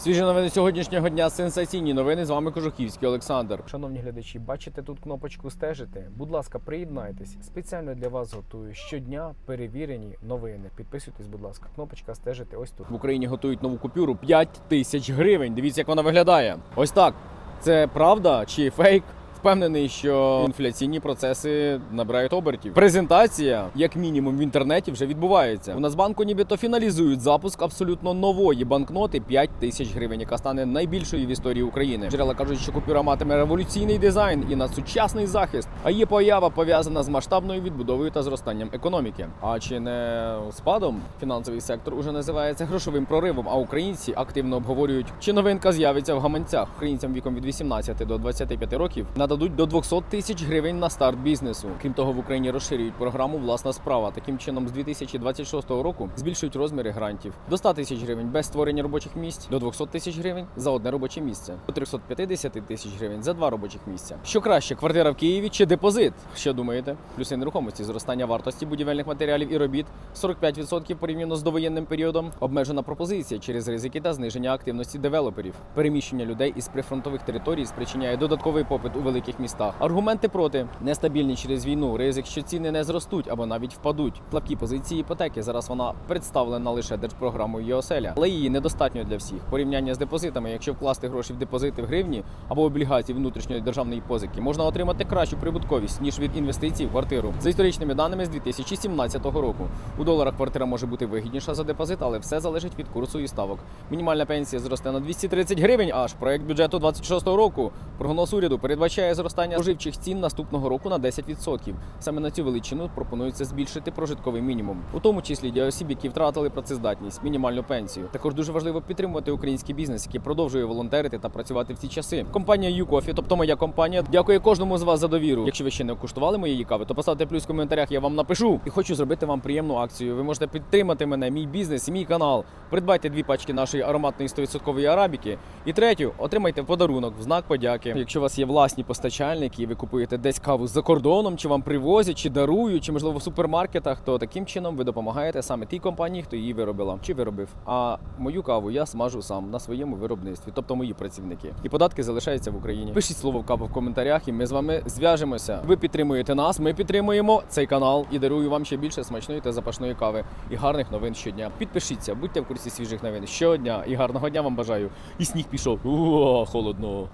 Свіжі новини сьогоднішнього дня. Сенсаційні новини. З вами Кожухівський Олександр. Шановні глядачі, бачите тут кнопочку стежити. Будь ласка, приєднайтесь. Спеціально для вас готую щодня перевірені новини. Підписуйтесь, будь ласка. Кнопочка стежити. Ось тут в Україні готують нову купюру 5 тисяч гривень. Дивіться, як вона виглядає. Ось так. Це правда чи фейк? Впевнений, що інфляційні процеси набирають обертів. Презентація, як мінімум, в інтернеті вже відбувається. У Нацбанку нібито фіналізують запуск абсолютно нової банкноти 5 тисяч гривень, яка стане найбільшою в історії України. Джерела кажуть, що купюра матиме революційний дизайн і надсучасний захист. А її поява пов'язана з масштабною відбудовою та зростанням економіки. А чи не спадом фінансовий сектор уже називається грошовим проривом? А українці активно обговорюють, чи новинка з'явиться в гаманцях українцям віком від 18 до 25 років нададуть до 200 тисяч гривень на старт бізнесу. Крім того, в Україні розширюють програму Власна справа. Таким чином, з 2026 року збільшують розміри грантів до 100 тисяч гривень без створення робочих місць, до 200 тисяч гривень за одне робоче місце, до 350 тисяч гривень за два робочих місця. Що краще, квартира в Києві чи депозит? Що думаєте? Плюси нерухомості, зростання вартості будівельних матеріалів і робіт 45% порівняно з довоєнним періодом. Обмежена пропозиція через ризики та зниження активності девелоперів. Переміщення людей із прифронтових територій спричиняє додатковий попит у великих містах. Аргументи проти нестабільні через війну, ризик, що ціни не зростуть або навіть впадуть. Слабкі позиції іпотеки. Зараз вона представлена лише держпрограмою «Єоселя», але її недостатньо для всіх. Порівняння з депозитами, якщо вкласти гроші в депозити в гривні або облігації внутрішньої державної позики, можна отримати кращу прибутковість ніж від інвестицій в квартиру. За історичними даними з 2017 року. У доларах квартира може бути вигідніша за депозит, але все залежить від курсу і ставок. Мінімальна пенсія зросте на 230 гривень. Аж проект бюджету 26 року. Прогноз уряду передбачає зростання споживчих цін наступного року на 10%. Саме на цю величину пропонується збільшити прожитковий мінімум, у тому числі для осіб, які втратили працездатність, мінімальну пенсію. Також дуже важливо підтримувати український бізнес, який продовжує волонтерити та працювати в ці часи. Компанія YouCoffee, тобто моя компанія, дякує кожному з вас за довіру. Якщо ви ще не куштували моєї кави, то поставте плюс в коментарях, я вам напишу. І хочу зробити вам приємну акцію. Ви можете підтримати мене, мій бізнес і мій канал. Придбайте дві пачки нашої ароматної 100% арабіки. І третю отримайте подарунок в знак подяки. Якщо у вас є власні постачальники, і ви купуєте десь каву за кордоном, чи вам привозять, чи дарують, чи можливо в супермаркетах, то таким чином ви допомагаєте саме тій компанії, хто її виробила чи виробив. А мою каву я смажу сам на своєму виробництві, тобто мої працівники. І податки залишаються в Україні. Пишіть слово каву в коментарях, і ми з вами зв'яжемося. Ви підтримуєте нас, ми підтримуємо цей канал і дарую вам ще більше смачної та запашної кави і гарних новин щодня. Підпишіться, будьте в курсі свіжих новин щодня і гарного дня вам бажаю. І сніг пішов. О, холодно.